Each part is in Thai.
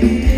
ยัง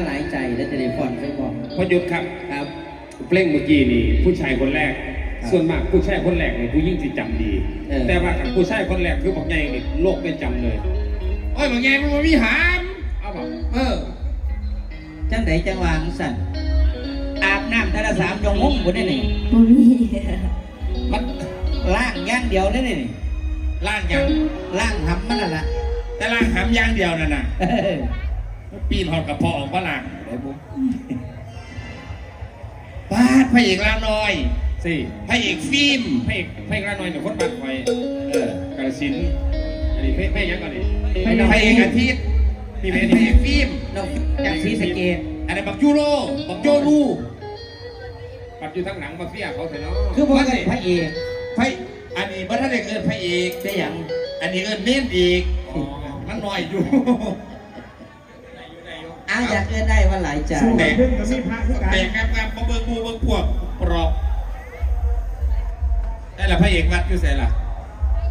เกิดอ้ายว่าหลายใจและจะได้ฟอนไปบอกพอหยุดครับ ครับ เพลงเมื่อกี้นี่ผู้ชายคนแรกครับส่วนมากผู้ชายคนแรกเนี่ยผู้ยิ่งจะจำดี เออ แต่ว่ากับผู้ชายคนแรกคือบอกไงนี่โลกไม่จำเลยโอ้ยบอกไงมันบ่มีหามเอาบอกเออ จังไหนจังหวางสั่นอาบน้ำแต่ละสามยงงงบนนี่นี่บ่มีมันล่างอย่างเดียวได้นี่นี่ล่างยังล่างทำมันน่ะละแต่ล่างหามอยางเดียวนั่นน่ะ เออ ปีนหอดกระเพาะออกมาล่างได้บุ๊ปาดพระเอกลาน้อยสิพระเอกฟิล์มพระเอกพระเอกลาน้อยเนี่ยคนบ้านคอยเออกระสินธุ์อันนี้พระพระเอกยังก่อนดิพระเอกอาทิตย์นี่เป็นพระเอกฟิล์มน้องจากศรีสะเกดอันนี้บักยูโรบักโยรูปัดอยู่ทั้งหลังมาเฟียเขาเถอะเนาะคือบอกว่าพระเอกพระอันนี้บัตรเด็กเอินพระเอกได้อย่างอันนี้เอินเน้นอีกมันน้อยอยู่ อ้าวอยากเกิดได้ว่าหลายใจแต่แต่งามๆมาเบิ่งบูเบิ่งพวกปลอบได้ละพระเอกวัดอยู่ไสล่ะ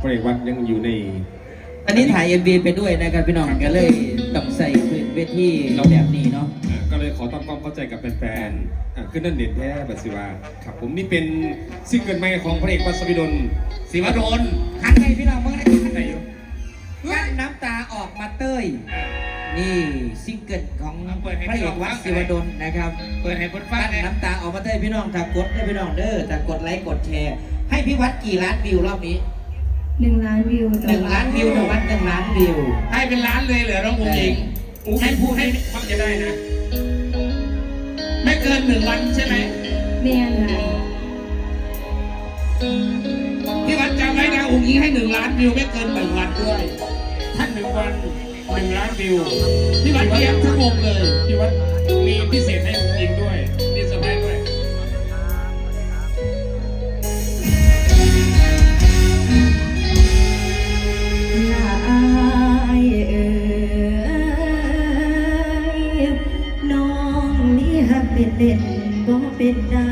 พระเอกวัดยังอยู่ในอันนี้ถ่ายเอ็มบีไปด้วยนะครับพี่น้องก็เลยต้องใส่พื้นเวทีแบบนี้เนาะอ่าก็เลยขอทำความเข้าใจกับแฟนๆอ่าขึ้นนั่นเด่นแท้บัตรศิวาครับผมนี่เป็นซิงเกิลใหม่ของพระเอกวัดสวิดลศิวดลหันไปพี่น้องเมื่อไนี่ซิงเกิลของพระเอกวัดศิวดลนะครับ เปิดให้คนฟังกั้นเนี่ยน้ำตาออกมาเต้ยพี่น้องถ้ากดได้พี่น้องเด้อถ้ากดไลค์กดแชร์ ให้พี่วัดกี่ล้านวิวรอบนี้หนึ่งล้านวิวหนึ่งล้านวิวพี่วัดหนึ่งล้านวิว ให้เป็นล้านเลยเหรอน้องอุ้งอิงอุ้งอิงพูดให้ฟังจะได้นะ ไม่เกินหนึ่งวันใช่ไหมแม่นค่ะพี่วัดจำไว้นะอุ้งอิงให้หนึ่งล้านวิวไม่เกินหนึ่งวันด้วยท่านหนึ่งวัน หนึ่งล้านวิวพี่วัดเลี้ยงทั้งวงเลย พี่วัดมีพิเศษให้อุ้งอิงด้วยมีสบายด้วยลาอายเอ่ยน้องนี่ฮักเป็นเล่นบ่เป็นได้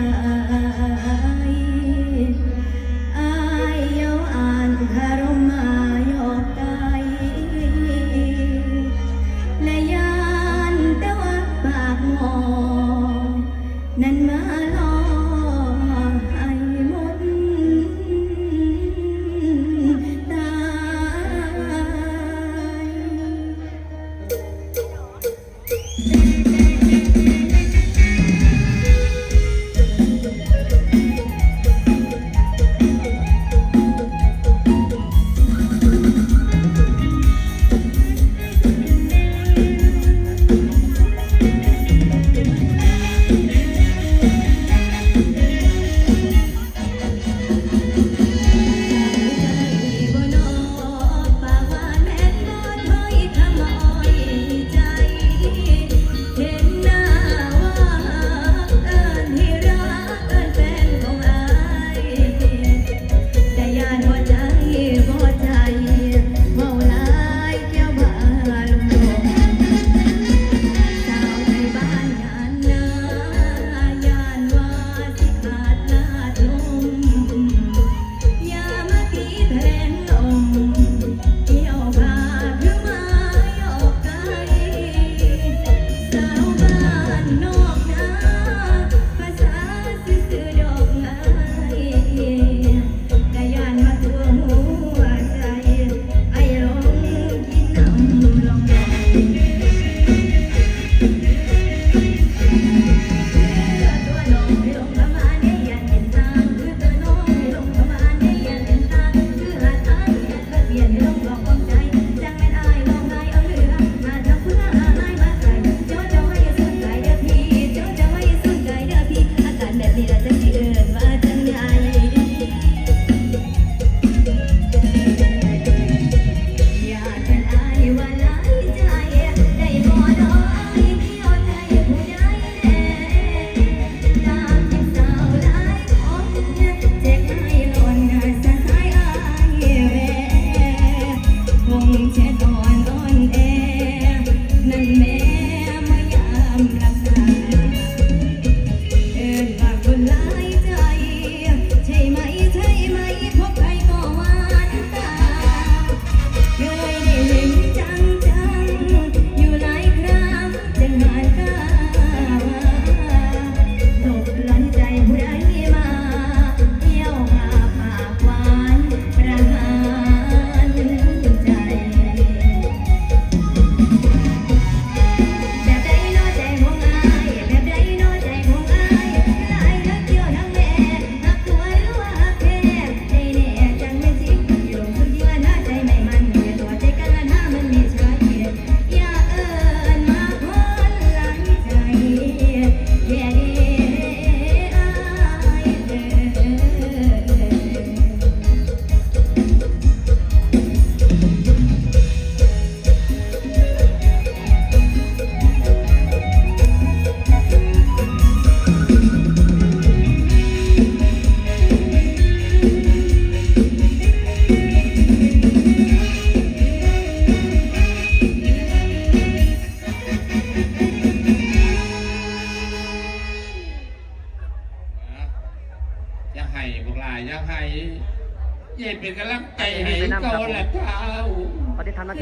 难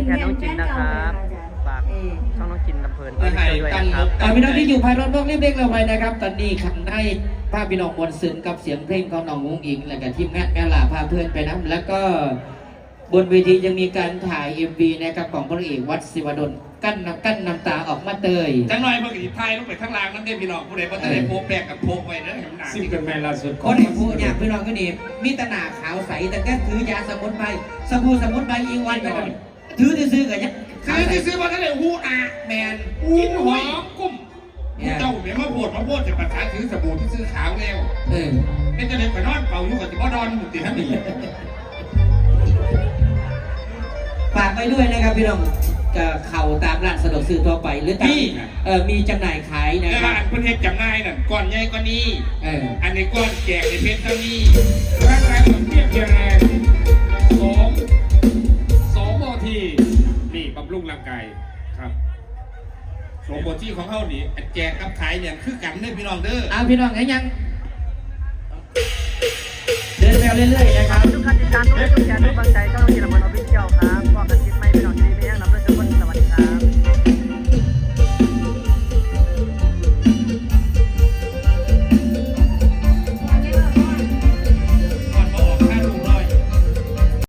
แทนน้องจินนะครับฝากช่องน้องจินลำเพลินอย่าให้ด้วยตั้งนะครับอ่าพี่น้องที่อยู่ภายรถเบื้องเล็กๆเราไว้นะครับ ตอนนี้ขังในภาพพี่น้องมวลซึนกับเสียงเพลงของน้องงงอิงและกับทีมงานแม่ลาพาเพื่อนไปน้ำแล้วก็บนเวทียังมีการถ่าย MV นะครับของพระเอกวัดศิวดลกั้นน้ำกั้นน้ำตาออกมาเตยจังหน่อยเมื่อกี้พายลงไปข้างล่างนั่นได้พี่น้องผู้ใดบ่ทันได้โพกแปลกกับโพกไว้เด้อเห็นหน้าซิงเกิลแมนล่าสุดคนเห็นผู้อยากพี่น้องก็นี่มีแตหนาขาวใสแต่ก็ถือยาสมุนไพรสบู่สมุนไพรอีกวันไปก่อน ถือซื้อๆกับยังขาวซื้อใสซื้อมาทันได้ฮู้อาแมนกินหอมกุ้มเจ้าเนี่ยมาโพดมาโพดจะประทานถือสบู่ที่ซื้อขาวแล้วเออเป็นจะเล่นไปนอนเป่าอยู่กับที่บ่นอนหมุติท่านนี่ฝากไว้ด้วยนะครับพี่น้องก็เข่าตามร้านสะดวกซื้อทั่วไปหรือตามเออมีจำหน่ายขายนะแต่คว่ารับอันเพิ่นเฮ็ดจำหน่ายนั่นก้อนใหญ่กว่านี้ เออ อันนี้ก้อนแจกในเพชรเท่านี้ร่างกายสมเทียบเพียงแรงสองสองโม ที่นี่บำรุงร่างกายครับโปรโมชั่ของเขานี่แจกกับขายเนี่ยคือกันเด้อพี่น้องเด้อเอาพี่น้องไงยัง เดินไปเอเรื่อยๆนะครับ ทุกการติดตามทุกการแชร์ทุกกำงใจก็ต้องทีละมันออฟฟิเชียลครับพบกันคลิปใม่พี่น้องทีไม่ยังงรับด้อยทุกคนสวัสดีครับ